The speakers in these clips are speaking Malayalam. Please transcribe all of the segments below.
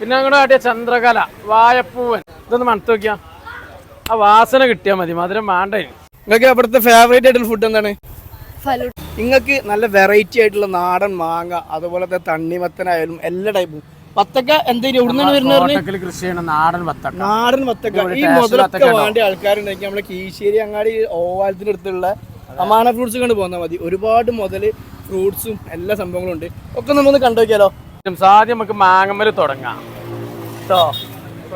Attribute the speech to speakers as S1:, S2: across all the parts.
S1: പിന്നെ അങ്ങോട്ട് കാട്ടിയ ചന്ദ്രകല വായപ്പൂവൻ. ഇതൊന്ന് മണത്ത് നോക്കിയാ. ആ വാസന കിട്ടിയാ മതി മധുരം വേണ്ട.
S2: നിങ്ങൾക്ക് അവിടുത്തെ ഫേവറേറ്റ് ആയിട്ടുള്ള ഫുഡ് എന്താണ്? നിങ്ങൾക്ക് നല്ല വെറൈറ്റി ആയിട്ടുള്ള നാടൻ മാങ്ങ അതുപോലത്തെ തണ്ണിമത്തനായാലും എല്ലാ ടൈപ്പും വത്തക്ക എന്തെങ്കിലും എവിടുന്നാണ് വരുന്നത്
S1: കോട്ടക്കൽ കൃഷി ചെയ്യുന്ന നാടൻ വത്തക്ക.
S2: നാടൻ വത്തക്ക. ഈ മുതലൊക്കെ. വേണ്ട ആൾക്കാരുണ്ടെങ്കിൽ നമ്മളെ കീശ്ശേരി അങ്ങാടി ഓവാലത്തിന്റെ അടുത്തുള്ള അമാന ഫ്രൂട്ട്സ് കണ്ട് പോന്നാൽ മതി. ഒരുപാട് മുതൽ ഫ്രൂട്ട്സും എല്ലാ സംഭവങ്ങളും ഉണ്ട്. ഒക്കെ നമ്മൊന്ന് കണ്ടു നോക്കിയാലോ
S1: ആദ്യം നമുക്ക് മാങ്ങമ്മൽ തുടങ്ങാം. കേട്ടോ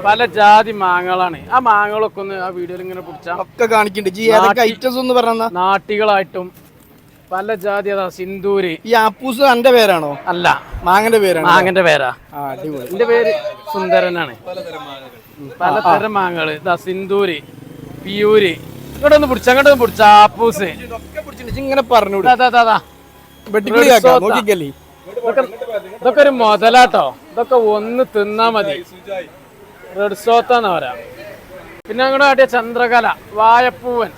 S1: പല ജാതി മാങ്ങകളാണ്. ആ മാങ്ങകളൊക്കെ ഒന്ന് ആ വീഡിയോയിൽ ഇങ്ങനെ പിടിച്ചാൽ
S2: ഒക്കെ കാണിക്കുന്നുണ്ട് ഐറ്റംസ് ഒന്ന് പറഞ്ഞ?
S1: നാട്ടികളായിട്ടും പല ജാതി അതാ സിന്ദൂര്.
S2: ഈ ആപ്പൂസ് എന്റെ പേരാണോ?
S1: അല്ല.
S2: മാങ്ങന്റെ പേരാണ്?
S1: മാങ്ങന്റെ പേരാ. എന്റെ പേര് സുന്ദരനാണ്. പലതരം മാങ്ങകൾ. ഇതാ സിന്ദൂര് പിയൂര്. ഇങ്ങോട്ട് ഒന്ന് പിടിച്ച അങ്ങോട്ട് ഒന്ന് പിടിച്ച ആപ്പൂസ്
S2: ഇങ്ങനെ പറഞ്ഞു
S1: അതാ അതാ അതാ
S2: വെട്ടിക്കളി നോക്കിക്കല്ലേ?
S1: ഇതൊക്കെ ഒരു മുതലാട്ടോ. ഇതൊക്കെ ഒന്ന് തിന്നാ മതി. റെഡ് സോത്താന്ന് പറയാ. പിന്നെ അങ്ങോട്ട് കാട്ടിയ ചന്ദ്രകല വായപ്പൂവൻ.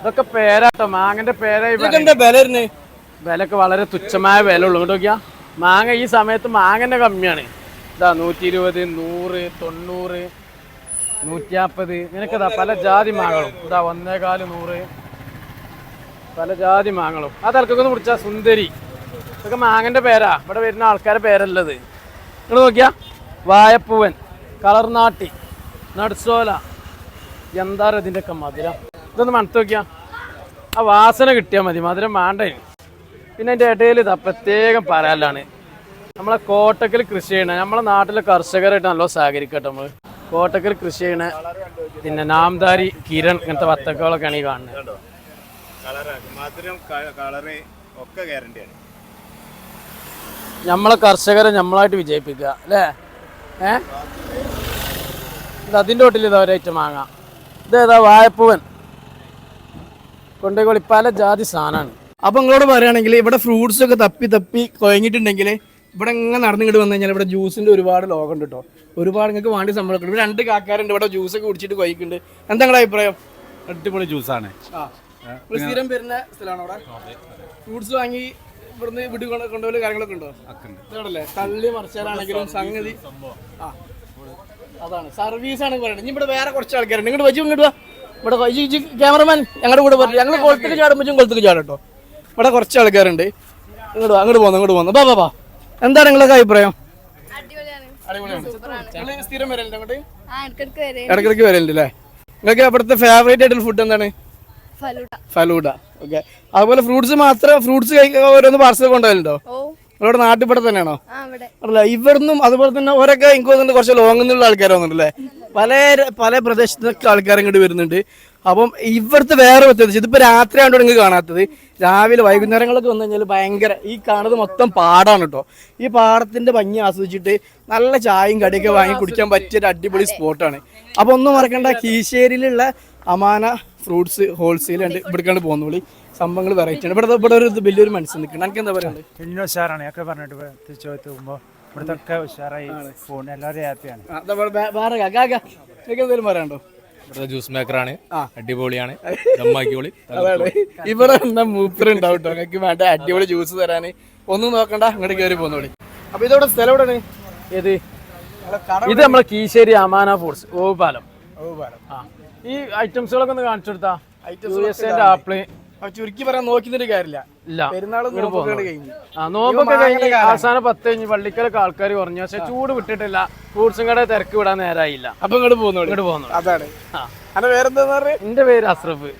S1: ഇതൊക്കെ പേരാട്ടോ. മാങ്ങന്റെ പേരായി വിലക്ക് വളരെ തുച്ഛമായ വില ഉള്ളു നോക്കിയാ. മാങ്ങ ഈ സമയത്ത് മാങ്ങന്റെ കമ്മിയാണ്. ഇതാ നൂറ്റി ഇരുപത് നൂറ് തൊണ്ണൂറ് നൂറ്റിയാപ്പത് ഇങ്ങനെയൊക്കെ ഇതാ പല ജാതി മാങ്ങളും ഇതാ ഒന്നേകാൽ നൂറ്. പല ജാതി മാങ്ങളും ആ ഒന്ന് പിടിച്ചാ സുന്ദരി. ഇതൊക്കെ മാങ്ങന്റെ പേരാ. ഇവിടെ വരുന്ന ആൾക്കാരുടെ പേരല്ലത്. നിങ്ങൾ നോക്കിയാ? വായപ്പൂവൻ കളർനാട്ടി നടുസോല എന്താ ഇതിന്റെയൊക്കെ മധുരം. ഇതൊന്ന് മണത്ത് നോക്കിയാ. ആ വാസന കിട്ടിയാൽ മതി മധുരം വേണ്ട. പിന്നെ എന്റെ ഇടയിൽ ഇതാ പ്രത്യേകം പറയാനാണ് നമ്മളെ കോട്ടക്കൽ കൃഷി ചെയ്യണ നമ്മളെ നാട്ടിലെ കർഷകരായിട്ട് നല്ല സഹകരിക്കട്ടെ നമ്മൾ കോട്ടക്കൽ കൃഷി ചെയ്യണ പിന്നെ നാംദാരി കിരൺ ഇങ്ങനത്തെ വത്തക്കകളൊക്കെയാണ് ഈ കാണുന്നത്.
S3: മധുരം കളറ് ഒക്കെ ഗ്യാരണ്ടിയാണ്
S1: നമ്മളെ കർഷകരെ നമ്മളായിട്ട് വിജയിപ്പിക്കുക അല്ലേ? ഏ? ഇത് അതിന്റെ ഒട്ടിൽ ഇതാ ഒരേറ്റം വാങ്ങാം. ഇതേതാ വായപ്പൂവൻ കൊണ്ടുപോയി പല ജാതി സാധനമാണ്.
S2: അപ്പം ഇങ്ങോട്ട് പറയുകയാണെങ്കിൽ ഇവിടെ ഫ്രൂട്ട്സ് ഒക്കെ തപ്പി തപ്പി കുഴങ്ങിയിട്ടുണ്ടെങ്കിൽ ഇവിടെ ഇങ്ങനെ നടന്നിങ്ങോട്ട് വന്നു കഴിഞ്ഞാൽ ഇവിടെ ജ്യൂസിന്റെ ഒരുപാട് ലോകം ഉണ്ട് കേട്ടോ. ഒരുപാട് നിങ്ങൾക്ക് വേണ്ടി സംഭവം ഇവിടെ രണ്ട് കാക്കാരുണ്ട് ഇവിടെ ജ്യൂസ് ഒക്കെ കുടിച്ചിട്ട് കുഴക്കുന്നുണ്ട് എന്താ നിങ്ങളുടെ അഭിപ്രായം?
S3: അടിപൊളി ജ്യൂസാണ്
S2: സ്ഥിരം വരുന്ന സ്ഥലമാണോ അവിടെ? ഫ്രൂട്ട്സ് വാങ്ങി ഇവിടുന്ന് വിടുക കൊണ്ടുപോലെ കൊണ്ടുപോയി കാര്യങ്ങളൊക്കെ ഉണ്ടോ? ഇതാണല്ലേ തള്ളി മറിച്ചാലാണെങ്കിലും സംഗതി. ആ അതാണ്. സർവീസ് ആണ് പറയുന്നത് ഇനി ഇവിടെ വേറെ കുറച്ച് ആൾക്കാരുണ്ട്. ഇങ്ങോട്ട് വച്ചു ഇങ്ങോട്ട് വാ. ഇവിടെ ക്യാമറമാൻ ഞങ്ങളുടെ കൂടെ പറഞ്ഞു ഞങ്ങൾ കൊളത്തേക്ക് ചാടുമ്പോൾ കൊളത്തേക്ക് ചാടും കേട്ടോ ഇവിടെ കുറച്ച് ആൾക്കാരുണ്ട്. ഇങ്ങോട്ട് അങ്ങോട്ട് പോകുന്നു അങ്ങോട്ട് പോകുന്നു ബാ ബാ ബാ എന്താണ് നിങ്ങളൊക്കെ അഭിപ്രായം?
S4: അടിപൊളിയാണ്.
S2: അടിപൊളിയാണ്.
S4: സൂപ്പറാണ്.
S2: നിങ്ങൾ സ്ഥിരം വരലുണ്ട് അങ്ങോട്ട്?
S4: ആ ഇടക്കിടക്ക്
S2: വരലുണ്ട്. അല്ലേ? നിങ്ങൾക്ക് അവിടുത്തെ ഫേവറേറ്റ് ആയിട്ടുള്ള ഫുഡ് എന്താണ്?
S4: ഫലൂഡ
S2: ഫലൂഡ ഓക്കെ അതുപോലെ ഫ്രൂട്ട്സ് മാത്രം ഫ്രൂട്ട്സ് ഓരോന്ന് പാർസൽ കൊണ്ടുപോകലുണ്ടോ? നിങ്ങളുടെ നാട്ടിൽ ഇവിടെ തന്നെയാണോ?
S4: ഇവിടെ.
S2: അല്ല ഇവിടുന്നും അതുപോലെ തന്നെ ഓരൊക്കെ എനിക്ക് തോന്നുന്നുണ്ട് കുറച്ച് ലോങ്ങിൽ നിന്നുള്ള ആൾക്കാർ വന്നിട്ടുണ്ടല്ലേ? പല പല പ്രദേശത്തൊക്കെ ആൾക്കാർ ഇങ്ങോട്ട് വരുന്നുണ്ട്. അപ്പം ഇവിടുത്തെ വേറെ പ്രത്യേകിച്ച് ഇതിപ്പോ രാത്രി ആയതുകൊണ്ട് നിങ്ങൾക്ക് കാണാത്തത്. രാവിലെ വൈകുന്നേരങ്ങളൊക്കെ വന്നു കഴിഞ്ഞാൽ ഭയങ്കര ഈ കാണുന്നത് മൊത്തം പാടാണ് കേട്ടോ ഈ പാടത്തിന്റെ ഭംഗി ആസ്വദിച്ചിട്ട് നല്ല ചായയും കടിയൊക്കെ വാങ്ങി കുടിക്കാൻ പറ്റിയ ഒരു അടിപൊളി സ്പോട്ടാണ് അപ്പൊ ഒന്നും മറക്കണ്ട കീശേരിയിലുള്ള അമാന ഫ്രൂട്ട്സ് ഹോൾസെയിൽ ഉണ്ട് ഇവിടേക്കാണ് പോകുന്നുള്ളി സംഭവങ്ങൾ വെറൈറ്റി ആണ്. ഇവിടെ ഇവിടെ ഒരു വലിയൊരു മനസ്സിൽ നിൽക്കണം എനിക്ക് എന്താ പറയുന്നത്
S5: പിന്നെ ഉഷാറാണ്. ഒക്കെ പറഞ്ഞിട്ട് തിരിച്ചു പോകുമ്പോൾ ഇവിടുത്തെ ഒക്കെ ഉഷാറായി ഫോൺ എല്ലാവരും ഹാപ്പിയാണ്
S2: വേറെ എന്തെങ്കിലും പറയാനുണ്ടോ?
S6: ഇവിടുത്തെ ജ്യൂസ് മേക്കറാണ് അടിപൊളിയാണ്.
S2: ഇവിടെ എന്നാ മൂപ്പർ ഉണ്ടാവും കേട്ടോ നിങ്ങൾക്ക് വേണ്ട അടിപൊളി ജ്യൂസ് തരാന്. ഒന്നും നോക്കണ്ട. അങ്ങോട്ട് കയറി പോന്നോളി അപ്പൊ ഇതോടെ സ്ഥലം എവിടെയാണ്?
S1: ഏത്? ഇത് നമ്മളെ കീശേരി അമാന ഫുഡ്സ് ഓപാലം ആ. ഈ ഐറ്റംസുകളൊക്കെ ഒന്ന് കാണിച്ചു കൊടുത്താ ഐറ്റംസ്
S2: ആപ്പിൾ. ചുരുക്കി പറയാൻ നോക്കുന്നൊരു കാര്യമില്ല. നോമ്പൊക്കെ. കഴിഞ്ഞു.
S1: അവസാനം പത്ത് കഴിഞ്ഞ് പള്ളിക്കലൊക്കെ ആൾക്കാർ കുറഞ്ഞു. പക്ഷെ ചൂട് വിട്ടിട്ടില്ല. ഫ്രൂട്ട്സും കട തിരക്ക് വിടാൻ നേരമായില്ല
S2: അപ്പൊ ഇങ്ങോട്ട് പോകുന്നു
S1: ഇങ്ങോട്ട് പോകുന്നു
S2: അതാണ്.
S1: എന്റെ പേര് അസ്രഫ്.